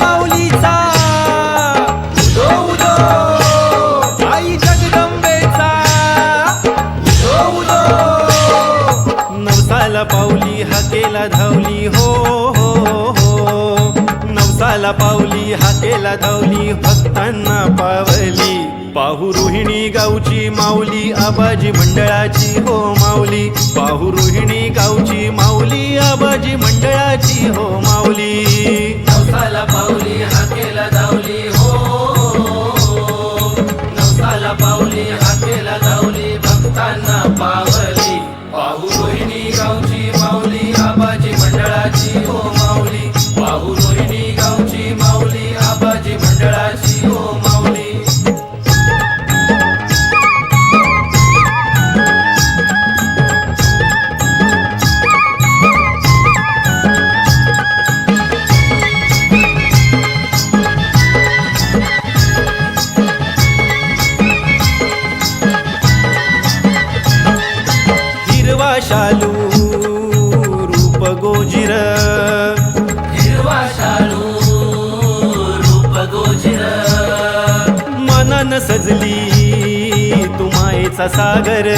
माऊलीचा आई जगदंबेचा. उदो उदो नवसाला पाऊली हाकेला धावली हो हो हो. नवसाला पाऊली हाकेला धावली भक्तांना पावली. पाहू रोहिणी गावची माऊली आबाजी मंडळाची हो माऊली. पाहू रोहिणी गावची माऊली आबाजी मंडळाची हो माऊली. पावली हाकेला धावली शालू रूप गोजिर. हिरवा शालू रूप गोजिर. मनान सजली तुमायेचा सागर.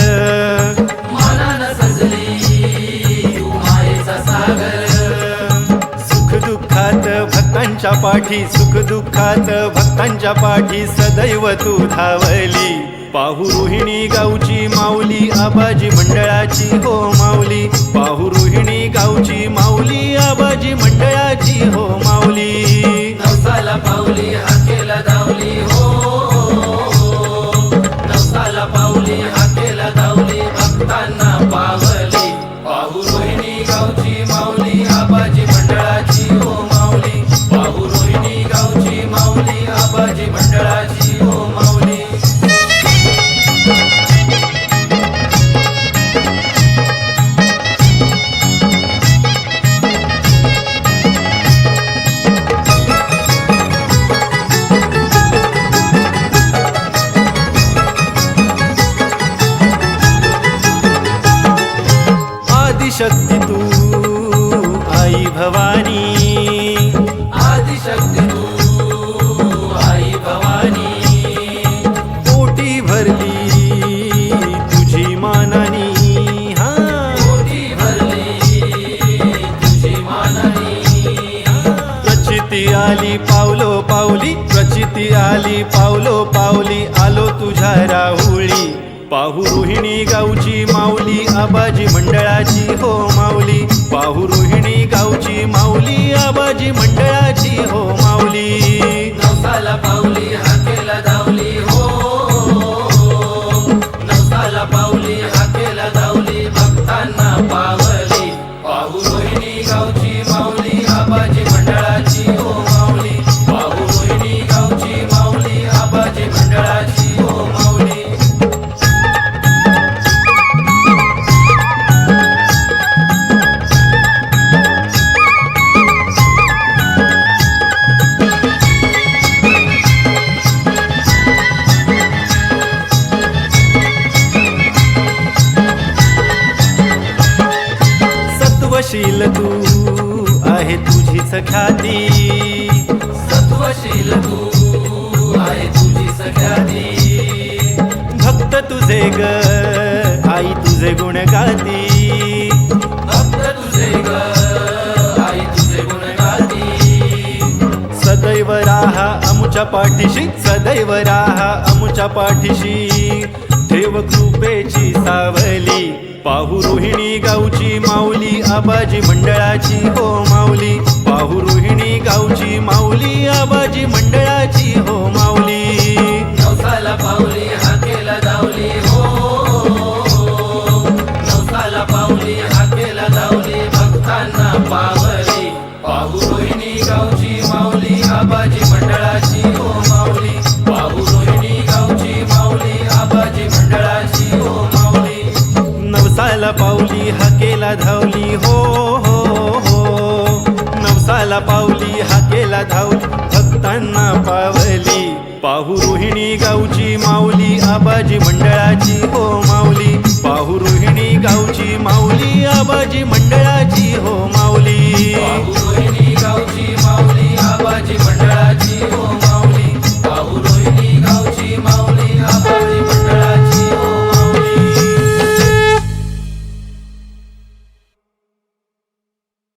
मनान सजली मायेचा सागर. सुख दुःखात भक्तांच्या पाठी सुख दुःखात भक्तांच्या पाठी सदैव तू धावली. पाहू रोहिणी गावची माऊली आबाजी मंडळाची हो माऊली. पाहू रोहिणी गावची माऊली आबाजी मंडळाची हो माऊली. नवसाला पावली हाकेला धावली हो. नवसाला पावली हाकेला धावली भक्तांना पावली. पाहू रोहिणी गावची माऊली आबाजी मंडळाची हो माऊली. पाहू रोहिणी गावची माऊली आबाजी मंडळाची. आदिशक्ती तू आई भवानी। आदिशक्ती तू आई भवानी। पोटी भरली तुझी मानानी। हा। मोठी भरली तुझी माननी। प्रचिती आली पावलो पावली प्रचिती आली पावलो पावली आलो तुझ्या राहुळी पाहू रोहिणी गावची माऊली आबाजी मंडळाची हो माऊली. पाहू रोहिणी गावची माऊली आबाजी मंडळाची हो माऊली. पाऊली सत्वशील तू आहे तुझीच ख्याती सत्वशील तू आहे तुझी सख्याती भक्त तुझे ग आई तुझे गुण गाती. भक्त तुझे ग आई तुझे गुण गाती. सदैव राहा अमुच्या पाठीशी सदैव राहा अमुच्या पाठीशी. ठेव कृपेची सावली पाहू रोहिणी गावची माऊली. आबाजी मंडळाची हो माऊली पाहू रोहिणी गावची माऊली आबाजी मंडळ गेला पावली हाकेला धावली. भक्तांना पावली. पाहू रोहिणी गावची माऊली आबाजी मंडळाची.